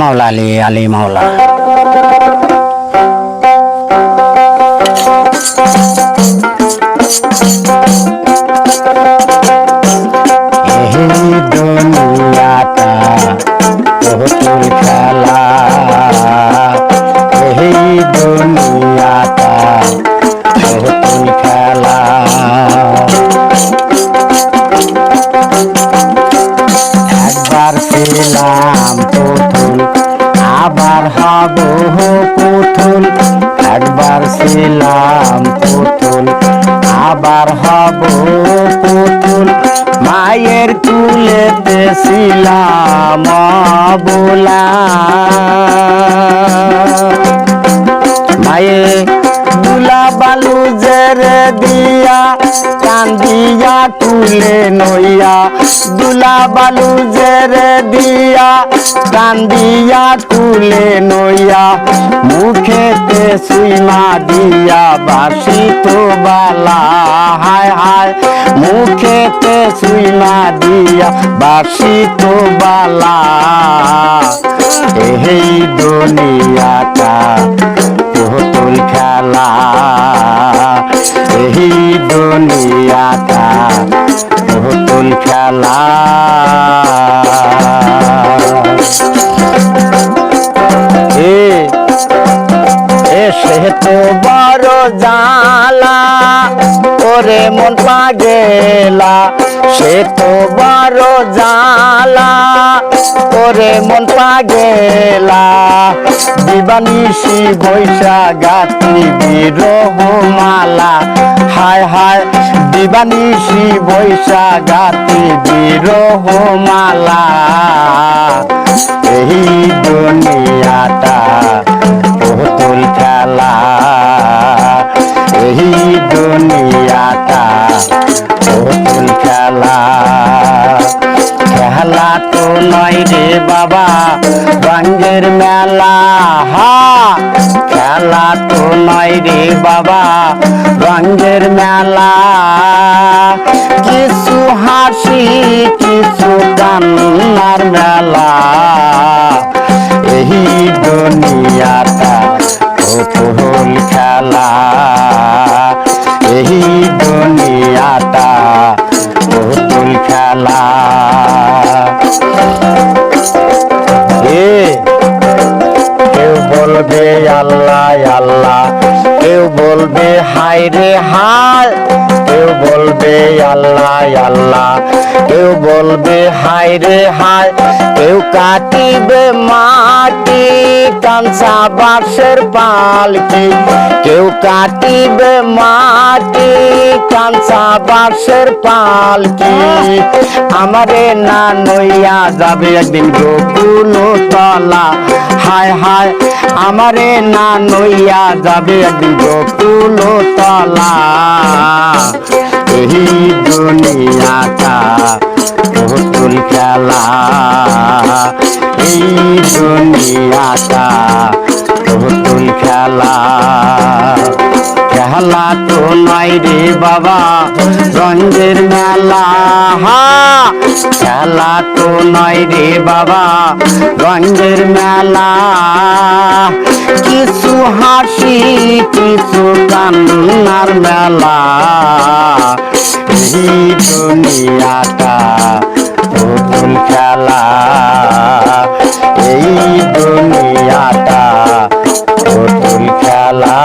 মাওলা আলী আলী মাওলা। হব পুতুল, একবার ছিলাম পুতুল, আবার হব পুতুল। মায়ের কুলেতে ছিলাম বোলা মায়ে দুলা বালু তুলে নইয়া, দুলা বালু জেরে দিয়া কান্দিয়া তুলে নইয়া, মুখেতে সুইমা দিয়া, বাসি তো বালা, হায় হায়, মুখেতে সুইমা দিয়া, বাসি তো বালা। এই দুনিয়াটা পুতুল খেলা, এই দুনিয়াটা পুতুল খেলা। এ সে তো বড় জালা ওরে মন পাগেলা। সে তো বড় জালা ওরে মন পাগেলা। দিবানিসি বৈশা গাতি বিরহ মালা হায় হায় দিবানিসি বৈশা গাতি বিরহ মালা। এই দুনিয়াটা পুতুল খেলা। এই দুনিয়াটা খেলা তো নয় রে বাবা, রঙের মেলা, হা। খেলা তো নয় রে বাবা, রঙের মেলা। কিছু হাসি, কিছু কান্নার মেলা। এই দুনিয়াটা বলবে আল্লাহ আল্লাহ। কেউ বলবে হাই রে হায়। কেউ বলবে আল্লাহ আল্লাহ। কেউ বলবে, হায় রে হায়। কেউ কাটিবে মাটি কাঞ্চা বাঁশের পালকি কেউ কাটিবে মাটি কাঞ্চা বাঁশের পালকি আমারে না নইয়া যাবে একদিন গোকুল তলা হায় হায়, আমারে না নইয়া যাবে একদিন গোকুল তলা এই দুনিয়াটা পুতুল খেলা। এই দুনিয়াটা পুতুল খেলা। খেলা তো নয় রে বাবা, রঞ্জের মেলা। খেলা তো নয় রে বাবা, রঞ্জের মেলা। কিছু হাসি কিছু কান্নার মেলা। এই দুনিয়াটা নতুন খেলা। এই দুনিয়াটা নতুন খেলা।